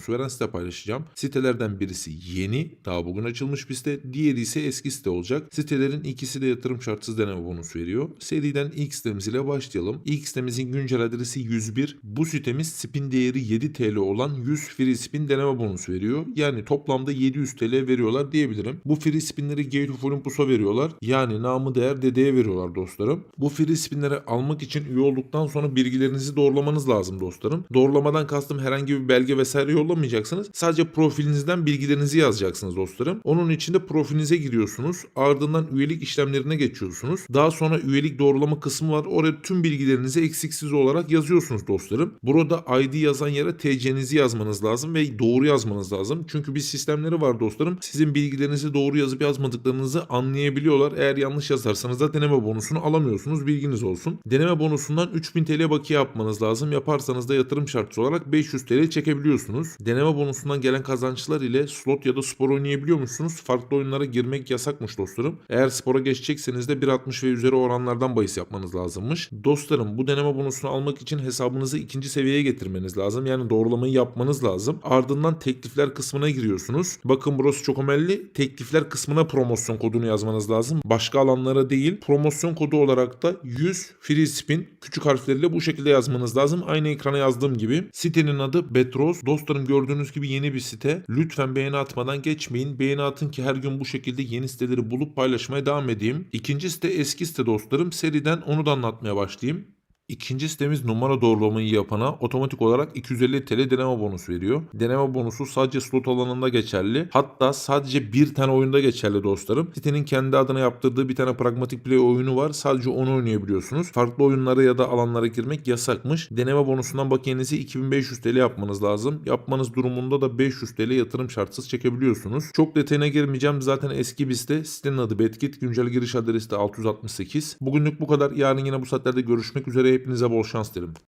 bonusu veren site paylaşacağım. Sitelerden birisi yeni, daha bugün açılmış bir site. Diğeri ise eski site olacak. Sitelerin ikisi de yatırım şartsız deneme bonusu veriyor. Seriden ilk sitemiz ile başlayalım. İlk sitemizin güncel adresi 101. Bu sitemiz spin değeri 7 TL olan 100 free spin deneme bonusu veriyor. Yani toplamda 700 TL veriyorlar diyebilirim. Bu free spinleri Gate of Olympus'a veriyorlar. Yani namı değer dedeye veriyorlar dostlarım. Bu free spinleri almak için üye olduktan sonra bilgilerinizi doğrulamanız lazım dostlarım. Doğrulamadan kastım herhangi bir belge vesaire yollamayacaksınız. Sadece profilinizden bilgilerinizi yazacaksınız dostlarım. Onun için de profilinize giriyorsunuz. Ardından üyelik işlemlerine geçiyorsunuz. Daha sonra üyelik doğrulama kısmı var. Oraya tüm bilgilerinizi eksiksiz olarak yazıyorsunuz dostlarım. Burada ID yazan yere TC'nizi yazmanız lazım ve doğru yazmanız lazım. Çünkü bir sistemleri var dostlarım. Sizin bilgilerinizi doğru yazıp yazmadıklarınızı anlayabiliyorlar. Eğer yanlış yazarsanız da deneme bonusunu alamıyorsunuz. Bilginiz olsun. Deneme bonusundan 3000 TL bakiye yapmanız lazım. Yaparsanız da yatırım şartı olarak 500 TL çekebiliyorsunuz. Deneme bonusundan gelen kazançlar ile slot ya da spor oynayabiliyormuşsunuz. Farklı oyunlara girmek yasakmış dostlarım. Eğer spora geçecekseniz de 1.60 ve üzeri oranlardan bahis yapmanız lazımmış. Dostlarım bu deneme bonusunu almak için hesabınızı ikinci seviyeye getirmeniz lazım. Yani doğrulamayı yapmanız lazım. Ardından teklifler kısmına giriyorsunuz. Bakın burası çok önemli. Teklifler kısmına promosyon kodunu yazmanız lazım. Başka alanlara değil. Promosyon kodu olarak da 100 free spin küçük harfleriyle bu şekilde yazmanız lazım. Aynı ekrana yazdığım gibi. Sitenin adı Betros. Dostlarım gördüğünüz gibi yeni bir site. Lütfen beğeni atmadan geçmeyin. Beğeni atın ki her gün bu şekilde yeni siteleri bulup paylaşmaya devam edeyim. İkinci site eski site dostlarım. Seriden onu da anlatmaya başlayayım. İkinci sitemiz numara doğrulamayı yapana otomatik olarak 250 TL deneme bonusu veriyor. Deneme bonusu sadece slot alanında geçerli. Hatta sadece bir tane oyunda geçerli dostlarım. Sitenin kendi adına yaptırdığı bir tane pragmatik play oyunu var. Sadece onu oynayabiliyorsunuz. Farklı oyunlara ya da alanlara girmek yasakmış. Deneme bonusundan bakiyenizi 2500 TL yapmanız lazım. Yapmanız durumunda da 500 TL yatırım şartsız çekebiliyorsunuz. Çok detayına girmeyeceğim. Zaten eski bir site. Sitenin adı Betkit. Güncel giriş adresi de 668. Bugünlük bu kadar. Yarın yine bu saatlerde görüşmek üzere. Hepinize bol şans dilerim.